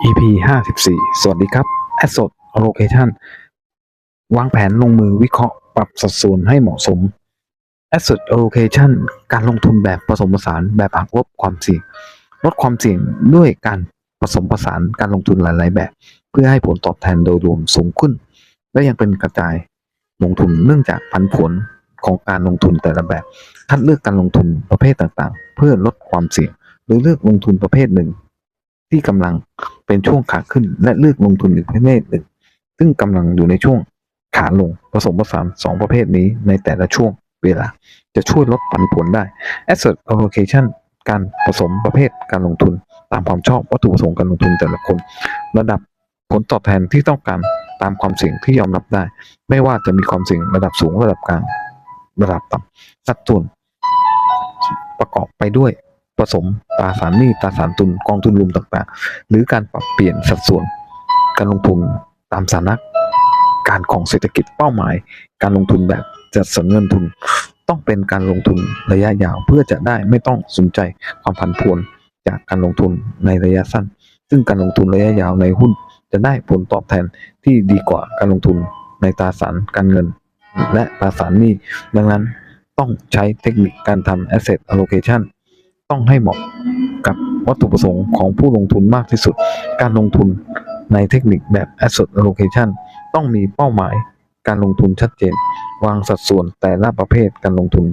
EP 54 สวัสดีครับ Asset Allocation วางแผนลงมือวิเคราะห์ปรับสัดส่วนให้เหมาะสม Asset Allocation การลงทุนแบบผสมผสานแบบหักลบความเสี่ยง ลดความเสี่ยงด้วยการผสมผสานการลงทุนหลาย ๆ แบบ เพื่อให้ผลตอบแทนโดยรวมสูงขึ้น และยังเป็นกระจายลงทุนเนื่องจากพันผลของการลงทุนแต่ละแบบ คัดเลือกการลงทุนประเภทต่าง ๆ เพื่อลดความเสี่ยง หรือเลือกลงทุนประเภทหนึ่ง ที่กำลังเป็นช่วงขาขึ้น และเลือกลงทุนอีกประเภทหนึ่งซึ่งกำลังอยู่ในช่วงขาลงผสมผสานสองประเภทนี้ในแต่ละช่วงเวลา จะช่วยลดผันผวนได้ Asset Allocation การผสมประเภทการลงทุน ตามความชอบวัตถุประสงค์การลงทุนแต่ละคน ระดับผลตอบแทนที่ต้องการตามความเสี่ยงที่ยอมรับได้ ไม่ว่าจะมีความเสี่ยงระดับสูงระดับกลางระดับต่ำสัดส่วนประกอบไปด้วย ผสมตราสารหนี้ตราสารทุนกองทุนรวมต่างๆ หรือการปรับเปลี่ยนสัดส่วน การลงทุนตามสถานะการของเศรษฐกิจเป้าหมาย การลงทุนแบบจัดสรรเงินทุน ต้องเป็นการลงทุนระยะยาวเพื่อจะได้ไม่ต้องสนใจความผันผวนจากการลงทุนในระยะสั้น ซึ่งการลงทุนระยะยาวในหุ้น จะได้ผลตอบแทนที่ดีกว่าการลงทุนในตราสารการเงิน และตราสารหนี้ ดังนั้นต้องใช้เทคนิคการทำ asset allocation ต้องให้เหมาะกับวัตถุประสงค์ของผู้ลงทุนมากที่สุด การลงทุนในเทคนิคแบบ asset allocation ต้องมีเป้าหมายการลงทุนชัดเจน วางสัดส่วนแต่ละประเภทการลงทุน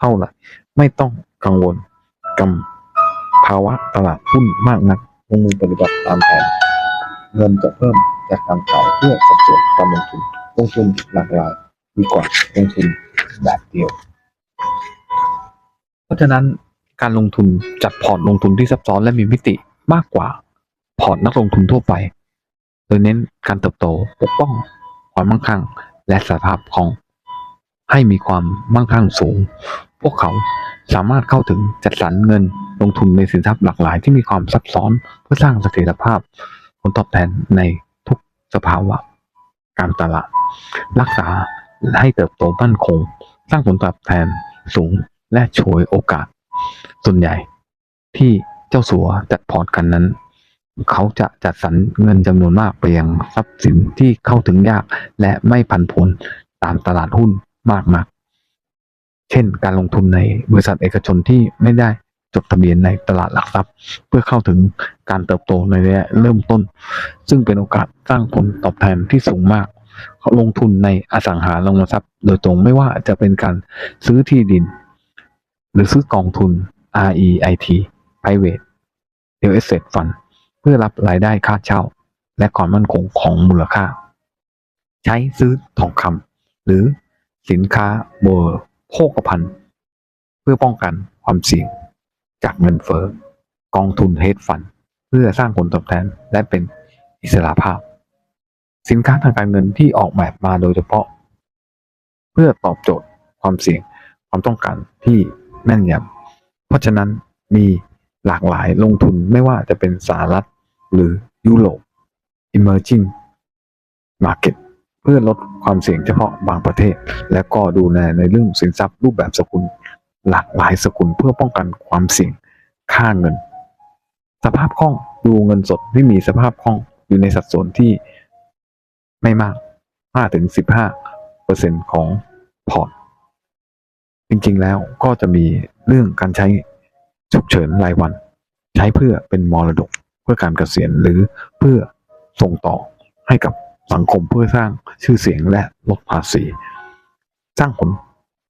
เท่าไหร่ไม่ต้องกังวลกับภาวะตลาดหุ้นมากนักลงมือปฏิบัติตามแผน เงินจะเพิ่มจากการขายเพื่อสัดส่วนการลงทุนลงทุนหลากหลายดีกว่าลงทุนแบบเดียว เพราะฉะนั้น การลงทุนจัดพอร์ตลงทุนที่ซับซ้อนและมีมิติมากกว่าพอร์ตนักลงทุนทั่วไป โดยเน้นการเติบโตปกป้อง ความมั่งคั่ง และสภาพคล่อง ให้มีความมั่งคั่งสูง พวกเขาสามารถเข้าถึงจัดสรรเงินลงทุนในสินทรัพย์หลากหลายที่มีความซับซ้อนเพื่อสร้างเสถียรภาพ ผลตอบแทนในทุกสภาวะ การตลาด รักษาให้เติบโตมั่นคง สร้างผลตอบแทนสูงและฉวยโอกาส ส่วนใหญ่ที่เจ้าสัวจัดพอร์ตกันนั้น เขาจะจัดสรรเงินจำนวนมากไปยังทรัพย์สินที่เข้าถึงยากและไม่ผันผวนตามตลาดหุ้นมากนักเช่น การลงทุนในบริษัทเอกชนที่ไม่ได้จดทะเบียนในตลาดหลักทรัพย์ เพื่อเข้าถึงการเติบโตในระยะเริ่มต้น ซึ่งเป็นโอกาสสร้างผลตอบแทนที่สูงมาก เขาลงทุนในอสังหาริมทรัพย์ โดยตรงไม่ว่าจะเป็นการซื้อที่ดิน หรือซื้อกองทุน REIT Private Real Estate Fund เพื่อรับรายได้ค่าเช่า และความมั่นคงของมูลค่า ใช้ซื้อทองคำหรือสินค้าบริโภคภัณฑ์ เพื่อป้องกันความเสี่ยง จากเงินเฟ้อกองทุนเฮดฟัน เพื่อสร้างผลตอบแทนและเป็นอิสระภาพ สินค้าทางการเงินที่ออกแบบมาโดยเฉพาะ เพื่อตอบโจทย์ความเสี่ยงความต้องการที่ แม่นยำเพราะฉะนั้นมีหลากหลายลงทุนไม่ว่าจะเป็นสหรัฐหรือยุโรป emerging market เพื่อลดความเสี่ยงเฉพาะบางประเทศ และก็ดูแลในเรื่องสินทรัพย์รูปแบบสกุล หลากหลายสกุลเพื่อป้องกันความเสี่ยงค่าเงิน สภาพคล่องดูเงินสดที่มีสภาพคล่องอยู่ในสัดส่วนที่ไม่มาก5ถึง15เปอร์เซ็นของพอร์ต จริง ๆ แล้วก็จะมีเรื่องการใช้ฉุกเฉินรายวัน ใช้เพื่อเป็นมรดกเพื่อการเกษียณหรือเพื่อส่งต่อให้กับสังคมเพื่อสร้างชื่อเสียงและลดภาษี สร้างผล